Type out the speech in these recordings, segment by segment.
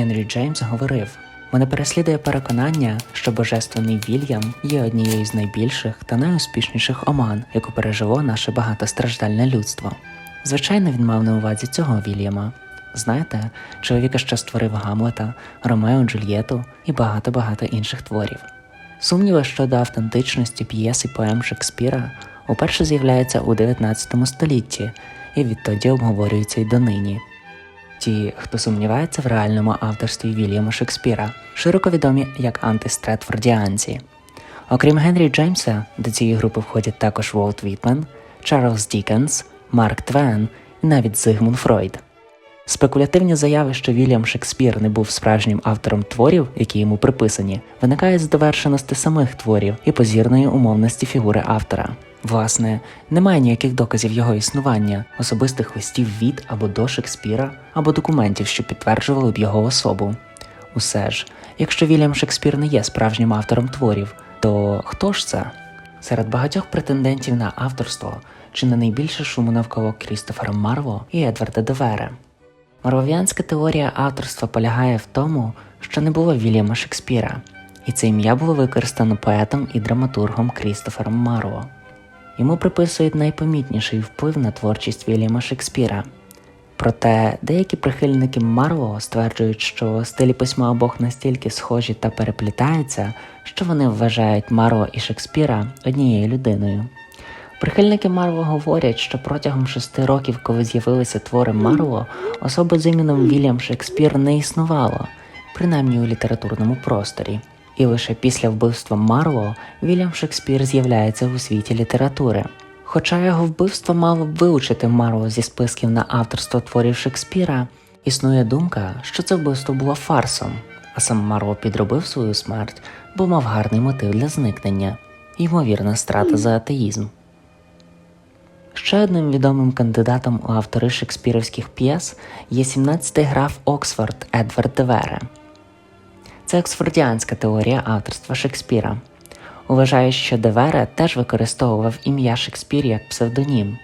Генрі Джеймс говорив: мене переслідує переконання, що божественний Вільям є однією з найбільших та найуспішніших оман, яку пережило наше багатостраждальне людство. Звичайно, він мав на увазі цього Вільяма. Знаєте, чоловіка, що створив Гамлета, Ромео Джульєту і багато-багато інших творів. Сумніви щодо автентичності п'єс і поем Шекспіра уперше з'являються у 19 столітті і відтоді обговорюються й донині. Ті, хто сумнівається в реальному авторстві Вільяма Шекспіра, широко відомі як антистретфордіанці. Окрім Генрі Джеймса, до цієї групи входять також Волт Вітмен, Чарльз Дікенс, Марк Твен і навіть Зигмунд Фройд. Спекулятивні заяви, що Вільям Шекспір не був справжнім автором творів, які йому приписані, виникають з довершеності самих творів і позірної умовності фігури автора. Власне, немає ніяких доказів його існування, особистих листів від або до Шекспіра, або документів, що підтверджували б його особу. Усе ж, якщо Вільям Шекспір не є справжнім автором творів, то хто ж це? Серед багатьох претендентів на авторство чи не найбільше шуму навколо Крістофера Марво і Едварда Девера. Марвовіанська теорія авторства полягає в тому, що не було Вільяма Шекспіра, і це ім'я було використано поетом і драматургом Крістофером Марво. Йому приписують найпомітніший вплив на творчість Вільяма Шекспіра. Проте деякі прихильники Марво стверджують, що стилі письма обох настільки схожі та переплітаються, що вони вважають Марво і Шекспіра однією людиною. Прихильники Марво говорять, що протягом шести років, коли з'явилися твори Марво, особи з іменем Вільям Шекспір не існувало, принаймні у літературному просторі. І лише після вбивства Марво Вільям Шекспір з'являється у світі літератури. Хоча його вбивство мало б вилучити Марво зі списків на авторство творів Шекспіра, існує думка, що це вбивство було фарсом, а сам Марво підробив свою смерть, бо мав гарний мотив для зникнення ймовірна страта за атеїзм. Ще одним відомим кандидатом у автори шекспірівських п'єс є 17-й граф Оксфорд Едвард Девере. Це оксфордіанська теорія авторства Шекспіра. Вважає, що Девере теж використовував ім'я Шекспір як псевдонім.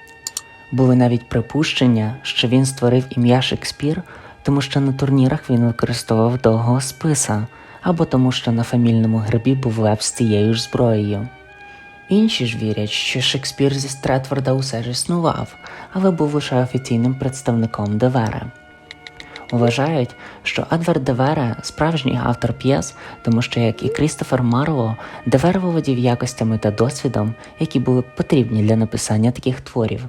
Були навіть припущення, що він створив ім'я Шекспір, тому що на турнірах він використовував довгого списа, або тому, що на фамільному гербі був лев з цією ж зброєю. Інші ж вірять, що Шекспір зі Стретфорда усе ж існував, але був лише офіційним представником Девера. Вважають, що Едвард Девера справжній автор п'єс, тому що, як і Крістофер Марло, Девер володів якостями та досвідом, які були потрібні для написання таких творів.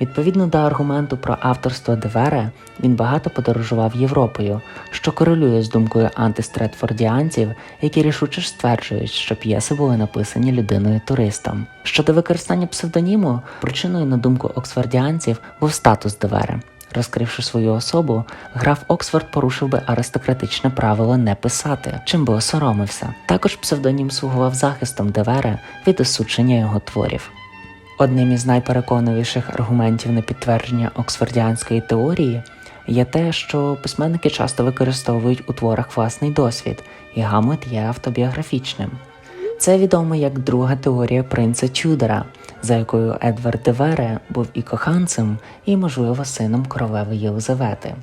Відповідно до аргументу про авторство Девера, він багато подорожував Європою, що корелює з думкою антистретфордіанців, які рішуче стверджують, що п'єси були написані людиною-туристом. Щодо використання псевдоніму, причиною на думку оксфордіанців був статус Девера. Розкривши свою особу, граф Оксфорд порушив би аристократичне правило не писати, чим би осоромився. Також псевдонім слугував захистом Девера від осудження його творів. Одним із найпереконливіших аргументів на підтвердження оксфордіанської теорії є те, що письменники часто використовують у творах власний досвід, і Гамлет є автобіографічним. Це відомо як друга теорія принца Тюдора, за якою Едвард де Вере був і коханцем, і, можливо, сином королеви Єлизавети.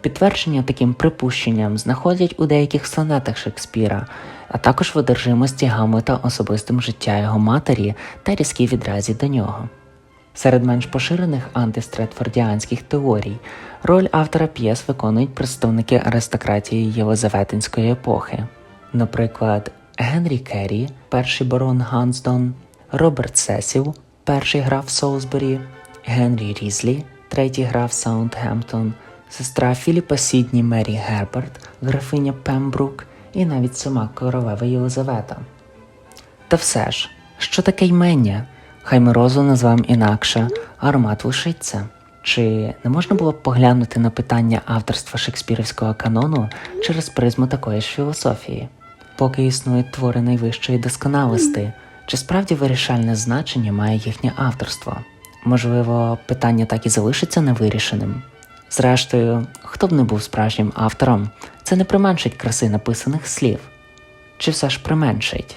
Підтвердження таким припущенням знаходять у деяких сонетах Шекспіра, а також в одержимості Гамлета особистим життя його матері та різкій відразі до нього. Серед менш поширених антистретфордіанських теорій роль автора п'єс виконують представники аристократії Єлизаветинської епохи, наприклад, Генрі Керрі, перший барон Гансдон, Роберт Сесіл, перший граф Солсбері, Генрі Різлі, третій граф Саундгемптон, сестра Філіпа Сідні Мері Герберт, графиня Пембрук і навіть сама королева Єлизавета. Та все ж, що таке ймення? Хай ми розу назвемо інакше, аромат лишиться. Чи не можна було б поглянути на питання авторства шекспірівського канону через призму такої ж філософії? Поки існують твори найвищої досконалості, чи справді вирішальне значення має їхнє авторство? Можливо, питання так і залишиться невирішеним. Зрештою, хто б не був справжнім автором, це не применшить краси написаних слів. Чи все ж применшить?